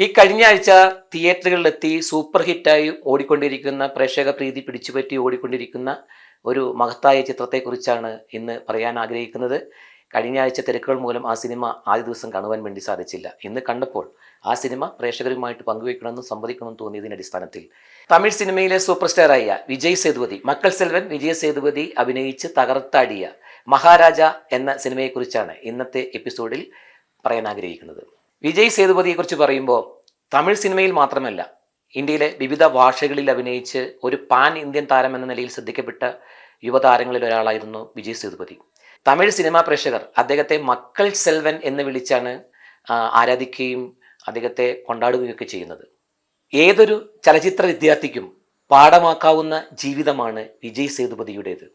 ഈ കഴിഞ്ഞ ആഴ്ച തിയേറ്ററുകളിലെത്തി സൂപ്പർ ഹിറ്റായി ഓടിക്കൊണ്ടിരിക്കുന്ന പ്രേക്ഷക പ്രീതി പിടിച്ചുപറ്റി ഓടിക്കൊണ്ടിരിക്കുന്ന ഒരു മഹത്തായ ചിത്രത്തെക്കുറിച്ചാണ് ഇന്ന് പറയാൻ ആഗ്രഹിക്കുന്നത്. കഴിഞ്ഞ ആഴ്ച തിരക്കുകൾ മൂലം ആ സിനിമ ആദ്യ ദിവസം കാണുവാൻ വേണ്ടി സാധിച്ചില്ല. ഇന്ന് കണ്ടപ്പോൾ ആ സിനിമ പ്രേക്ഷകരുമായിട്ട് പങ്കുവയ്ക്കണമെന്നും സംവദിക്കണമെന്നും തോന്നിയതിന്റെ അടിസ്ഥാനത്തിൽ. തമിഴ് സിനിമയിലെ സൂപ്പർ സ്റ്റാറായ വിജയ് സേതുപതി മക്കൾ സെൽവൻ വിജയ് സേതുപതി അഭിനയിച്ച് തകർത്താടിയ മഹാരാജ എന്ന സിനിമയെക്കുറിച്ചാണ് ഇന്നത്തെ എപ്പിസോഡിൽ പറയാൻ ആഗ്രഹിക്കുന്നത്. വിജയ് സേതുപതിയെക്കുറിച്ച് പറയുമ്പോൾ തമിഴ് സിനിമയിൽ മാത്രമല്ല ഇന്ത്യയിലെ വിവിധ ഭാഷകളിൽ അഭിനയിച്ച് ഒരു പാൻ ഇന്ത്യൻ താരം എന്ന നിലയിൽ ശ്രദ്ധിക്കപ്പെട്ട യുവതാരങ്ങളിൽ ഒരാളായിരുന്നു വിജയ് സേതുപതി. തമിഴ് സിനിമാ പ്രേക്ഷകർ അദ്ദേഹത്തെ മക്കൾ സെൽവൻ എന്ന് വിളിച്ചാണ് ആരാധിക്കുകയും അദ്ദേഹത്തെ കൊണ്ടാടുകയൊക്കെ ചെയ്യുന്നത്. ഏതൊരു ചലച്ചിത്ര വിദ്യാർത്ഥിക്കും പാഠമാക്കാവുന്ന ജീവിതമാണ് വിജയ് സേതുപതിയുടേത്.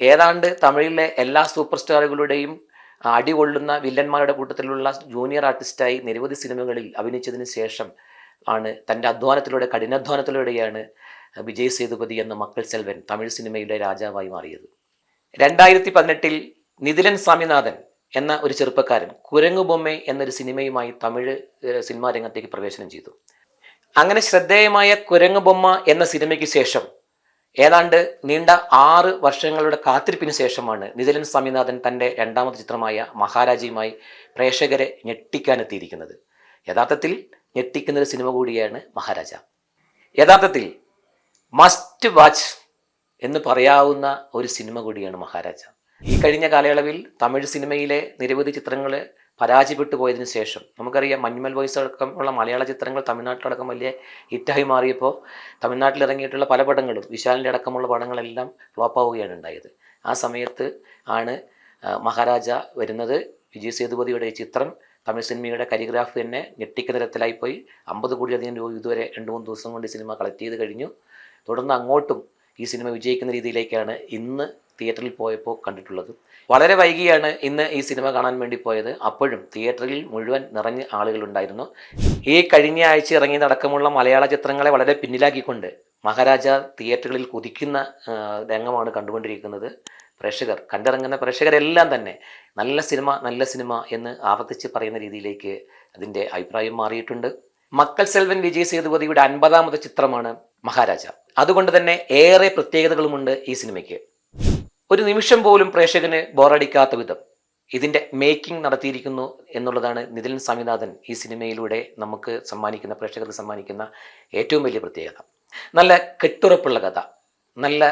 ഏതാണ്ട് തമിഴിലെ എല്ലാ സൂപ്പർ സ്റ്റാറുകളുടെയും അടികൊള്ളുന്ന വില്ലന്മാരുടെ കൂട്ടത്തിലുള്ള ജൂനിയർ ആർട്ടിസ്റ്റായി നിരവധി സിനിമകളിൽ അഭിനയിച്ചതിന് ശേഷം ആണ് തന്റെ അധ്വാനത്തിലൂടെ കഠിനാധ്വാനത്തിലൂടെയാണ് വിജയ് സേതുപതി എന്ന മക്കൾ സെൽവൻ തമിഴ് സിനിമയുടെ രാജാവായി മാറിയത്. രണ്ടായിരത്തി പതിനെട്ടിൽ നിതിലൻ സ്വാമിനാഥൻ എന്ന ഒരു ചെറുപ്പക്കാരൻ കുരങ്ങു ബൊമ്മെ എന്നൊരു സിനിമയുമായി തമിഴ് സിനിമാ രംഗത്തേക്ക് പ്രവേശനം ചെയ്തു. അങ്ങനെ ശ്രദ്ധേയമായ കുരങ്ങു ബൊമ്മ എന്ന സിനിമയ്ക്ക് ശേഷം ഏതാണ്ട് നീണ്ട ആറ് വർഷങ്ങളുടെ കാത്തിരിപ്പിന് ശേഷമാണ് നിതിലൻ സ്വാമിനാഥൻ തന്റെ രണ്ടാമത്തെ ചിത്രമായ മഹാരാജയുമായി പ്രേക്ഷകരെ ഞെട്ടിക്കാനെത്തിയിരിക്കുന്നത്. യഥാർത്ഥത്തിൽ ഞെട്ടിക്കുന്ന ഒരു സിനിമ കൂടിയാണ് മഹാരാജ. യഥാർത്ഥത്തിൽ മസ്റ്റ് വാച്ച് എന്ന് പറയാവുന്ന ഒരു സിനിമ കൂടിയാണ് മഹാരാജ. ഈ കഴിഞ്ഞ കാലയളവിൽ തമിഴ് സിനിമയിലെ നിരവധി ചിത്രങ്ങൾ പരാജയപ്പെട്ടു പോയതിനു ശേഷം. നമുക്കറിയാം മഞ്ഞുമൽ വോയിസ് അടക്കം ഉള്ള മലയാള ചിത്രങ്ങൾ തമിഴ്നാട്ടിലടക്കം വലിയ ഹിറ്റായി മാറിയപ്പോൾ തമിഴ്നാട്ടിൽ ഇറങ്ങിയിട്ടുള്ള പല പടങ്ങളും വിശാലിന്റെ അടക്കമുള്ള പടങ്ങളെല്ലാം ഫ്ലോപ്പ് ആവുകയാണ് ഉണ്ടായത്. ആ സമയത്ത് ആണ് മഹാരാജ വരുന്നത് വിജയ് സേതുപതിയുടെ ചിത്രം തമിഴ് സിനിമയുടെ കരിഗ്രാഫ് തന്നെ ഞെട്ടിക്കുന്ന തരത്തിലായി പോയി. അമ്പത് കോടിയധികം രൂപ ഇതുവരെ രണ്ട് മൂന്ന് ദിവസം കൊണ്ട് സിനിമ കളക്ട് ചെയ്ത് കഴിഞ്ഞു. തുടർന്ന് അങ്ങോട്ടും ഈ സിനിമ വിജയിക്കുന്ന രീതിയിലേക്കാണ് ഇന്ന് തിയേറ്ററിൽ പോയപ്പോൾ കണ്ടിട്ടുള്ളത്. വളരെ വൈകിയാണ് ഇന്ന് ഈ സിനിമ കാണാൻ വേണ്ടി പോയത്. അപ്പോഴും തിയേറ്ററിൽ മുഴുവൻ നിറഞ്ഞ ആളുകളുണ്ടായിരുന്നു. ഈ കഴിഞ്ഞ ആഴ്ച ഇറങ്ങി നടക്കമുള്ള മലയാള ചിത്രങ്ങളെ വളരെ പിന്നിലാക്കിക്കൊണ്ട് മഹാരാജ തിയേറ്ററുകളിൽ കുതിക്കുന്ന രംഗമാണ് കണ്ടുകൊണ്ടിരിക്കുന്നത്. പ്രേക്ഷകർ കണ്ടിറങ്ങുന്ന പ്രേക്ഷകരെല്ലാം തന്നെ നല്ല സിനിമ നല്ല സിനിമ എന്ന് ആവർത്തിച്ച് പറയുന്ന രീതിയിലേക്ക് അതിന്റെ അഭിപ്രായം മാറിയിട്ടുണ്ട്. മക്കൾ സെൽവൻ വിജയ് സേതുപതിയുടെ അൻപതാമത് ചിത്രമാണ് മഹാരാജ. അതുകൊണ്ട് തന്നെ ഏറെ പ്രത്യേകതകളുമുണ്ട് ഈ സിനിമയ്ക്ക്. ഒരു നിമിഷം പോലും പ്രേക്ഷകന് ബോറടിക്കാത്ത വിധം ഇതിന്റെ മേക്കിംഗ് നടത്തിയിരിക്കുന്നു എന്നുള്ളതാണ് നിതിൻ സ്വാമിനാഥൻ ഈ സിനിമയിലൂടെ നമുക്ക് സമ്മാനിക്കുന്ന പ്രേക്ഷകർക്ക് സമ്മാനിക്കുന്ന ഏറ്റവും വലിയ പ്രത്യേകത. നല്ല കെട്ടുറപ്പുള്ള കഥ നല്ല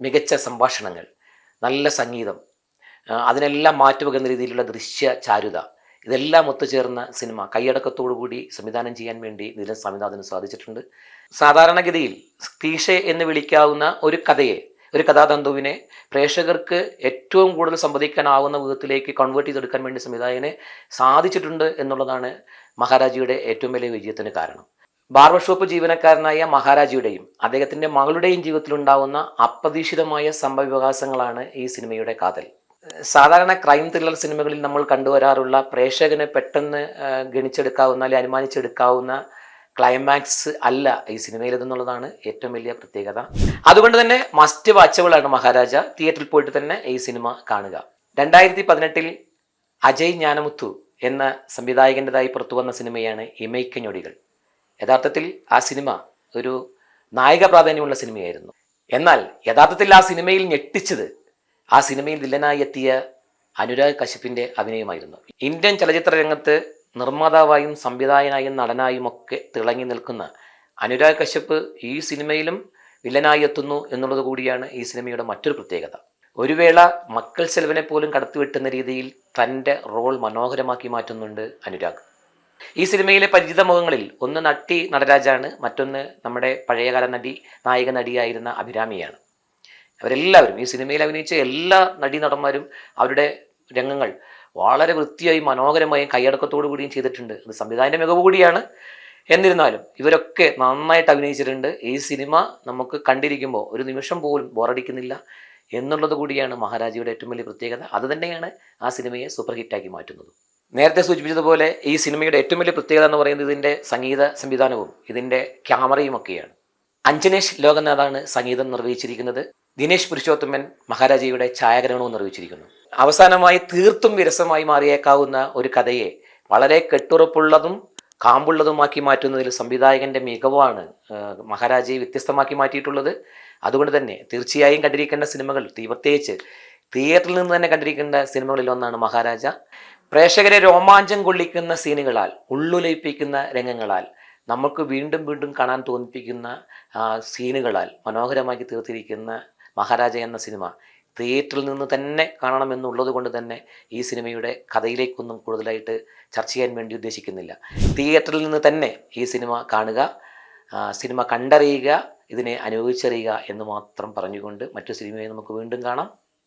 മികച്ച സംഭാഷണങ്ങൾ നല്ല സംഗീതം അതിനെല്ലാം മാറ്റുവെക്കുന്ന രീതിയിലുള്ള ദൃശ്യ ചാരുത ഇതെല്ലാം ഒത്തുചേർന്ന സിനിമ. കൈയടക്കത്തോടു കൂടി സംവിധാനം ചെയ്യാൻ വേണ്ടി നിതിൻ സ്വാമിനാഥന് സാധിച്ചിട്ടുണ്ട്. സാധാരണഗതിയിൽ ക്ലീഷെ എന്ന് വിളിക്കാവുന്ന ഒരു കഥയെ ഒരു കഥാതന്തുവിനെ പ്രേക്ഷകർക്ക് ഏറ്റവും കൂടുതൽ സംവദിക്കാനാവുന്ന വിധത്തിലേക്ക് കൺവേർട്ട് ചെയ്തെടുക്കാൻ വേണ്ടി സംവിധായകന് സാധിച്ചിട്ടുണ്ട് എന്നുള്ളതാണ് മഹാരാജിയുടെ ഏറ്റവും വലിയ വിജയത്തിന് കാരണം. ബാർബർ ഷോപ്പ് ജീവനക്കാരനായ മഹാരാജിയുടെയും അദ്ദേഹത്തിന്റെ മകളുടെയും ജീവിതത്തിലുണ്ടാവുന്ന അപ്രതീക്ഷിതമായ സംഭവവികാസങ്ങളാണ് ഈ സിനിമയുടെ കാതൽ. സാധാരണ ക്രൈം ത്രില്ലർ സിനിമകളിൽ നമ്മൾ കണ്ടുവരാറുള്ള പ്രേക്ഷകനെ പെട്ടെന്ന് ഗണിച്ചെടുക്കാവുന്ന അല്ലെങ്കിൽ അനുമാനിച്ചെടുക്കാവുന്ന ക്ലൈമാക്സ് അല്ല ഈ സിനിമയിലെന്നുള്ളതാണ് ഏറ്റവും വലിയ പ്രത്യേകത. അതുകൊണ്ട് തന്നെ മസ്റ്റ് വാച്ചബിൾ ആണ് മഹാരാജ തിയേറ്ററിൽ പോയിട്ട് തന്നെ ഈ സിനിമ കാണുക. രണ്ടായിരത്തി പതിനെട്ടിൽ അജയ് ജ്ഞാനമുത്തു എന്ന സംവിധായകന്റെതായി പുറത്തു വന്ന സിനിമയാണ് ഇമൈക്ക ഞൊടികൾ. യഥാർത്ഥത്തിൽ ആ സിനിമ ഒരു നായക പ്രാധാന്യമുള്ള സിനിമയായിരുന്നു. എന്നാൽ യഥാർത്ഥത്തിൽ ആ സിനിമയിൽ ഞെട്ടിച്ചത് ആ സിനിമയിൽ വില്ലനായി എത്തിയ അനുരാഗ് കശ്യപ്പിന്റെ അഭിനയമായിരുന്നു. ഇന്ത്യൻ ചലച്ചിത്ര രംഗത്ത് നിർമ്മാതാവായും സംവിധായകനായും നടനായും ഒക്കെ തിളങ്ങി നിൽക്കുന്ന അനുരാഗ് കശ്യപ് ഈ സിനിമയിലും വില്ലനായി എത്തുന്നു എന്നുള്ളത് കൂടിയാണ് ഈ സിനിമയുടെ മറ്റൊരു പ്രത്യേകത. ഒരു വേള മക്കൾ ചെലവിനെ പോലും കടത്തിവെട്ടുന്ന രീതിയിൽ തന്റെ റോൾ മനോഹരമാക്കി മാറ്റുന്നുണ്ട് അനുരാഗ്. ഈ സിനിമയിലെ പരിചിത മുഖങ്ങളിൽ ഒന്ന് നട്ടി നടരാജാണ് മറ്റൊന്ന് നമ്മുടെ പഴയകാല നടി നായിക നടിയായിരുന്ന അഭിരാമിയാണ്. അവരെല്ലാവരും ഈ സിനിമയിൽ അഭിനയിച്ച എല്ലാ നടീ നടന്മാരും അവരുടെ രംഗങ്ങൾ വളരെ വൃത്തിയായി മനോഹരമായും കൈയടക്കത്തോടു കൂടിയും ചെയ്തിട്ടുണ്ട്. അത് സംവിധായകന്റെ മികവ് കൂടിയാണ്. എന്നിരുന്നാലും ഇവരൊക്കെ നന്നായിട്ട് അഭിനയിച്ചിട്ടുണ്ട്. ഈ സിനിമ നമുക്ക് കണ്ടിരിക്കുമ്പോൾ ഒരു നിമിഷം പോലും ബോറടിക്കുന്നില്ല എന്നുള്ളത് കൂടിയാണ് മഹാരാജയുടെ ഏറ്റവും വലിയ പ്രത്യേകത. അത് തന്നെയാണ് ആ സിനിമയെ സൂപ്പർ ഹിറ്റാക്കി മാറ്റുന്നത്. നേരത്തെ സൂചിപ്പിച്ചതുപോലെ ഈ സിനിമയുടെ ഏറ്റവും വലിയ പ്രത്യേകത എന്ന് പറയുന്നത് ഇതിന്റെ സംഗീത സംവിധാനവും ഇതിന്റെ ക്യാമറയും ഒക്കെയാണ്. അഞ്ജനേഷ് ലോകനാഥാണ് സംഗീതം നിർവഹിച്ചിരിക്കുന്നത്. ദിനേശ് പുരുഷോത്തമൻ മഹാരാജയുടെ ഛായാഗ്രഹണവും നിർവഹിച്ചിരിക്കുന്നു. അവസാനമായി തീർത്തും വിരസമായി മാറിയേക്കാവുന്ന ഒരു കഥയെ വളരെ കെട്ടുറപ്പുള്ളതും കാമ്പുള്ളതുമാക്കി മാറ്റുന്നതിൽ സംവിധായകന്റെ മികവാണ് മഹാരാജയെ വ്യത്യസ്തമാക്കി മാറ്റിയിട്ടുള്ളത്. അതുകൊണ്ട് തന്നെ തീർച്ചയായും കണ്ടിരിക്കേണ്ട സിനിമകൾ പ്രത്യേകിച്ച് തിയേറ്ററിൽ നിന്ന് തന്നെ കണ്ടിരിക്കേണ്ട സിനിമകളിൽ ഒന്നാണ് മഹാരാജ. പ്രേക്ഷകരെ രോമാഞ്ചം കൊള്ളിക്കുന്ന സീനുകളാൽ ഉള്ളുലയിപ്പിക്കുന്ന രംഗങ്ങളാൽ നമുക്ക് വീണ്ടും വീണ്ടും കാണാൻ തോന്നിപ്പിക്കുന്ന സീനുകളാൽ മനോഹരമാക്കി തീർത്തിരിക്കുന്ന മഹാരാജ എന്ന സിനിമ തിയേറ്ററിൽ നിന്ന് തന്നെ കാണണമെന്നുള്ളത് കൊണ്ട് തന്നെ ഈ സിനിമയുടെ കഥയിലേക്കൊന്നും കൂടുതലായിട്ട് ചർച്ച ചെയ്യാൻ വേണ്ടി ഉദ്ദേശിക്കുന്നില്ല. തിയേറ്ററിൽ നിന്ന് തന്നെ ഈ സിനിമ കാണുക സിനിമ കണ്ടറിയുക ഇതിനെ അനുഭവിച്ചറിയുക എന്ന് മാത്രം പറഞ്ഞുകൊണ്ട് മറ്റു സിനിമയെ നമുക്ക് വീണ്ടും കാണാം.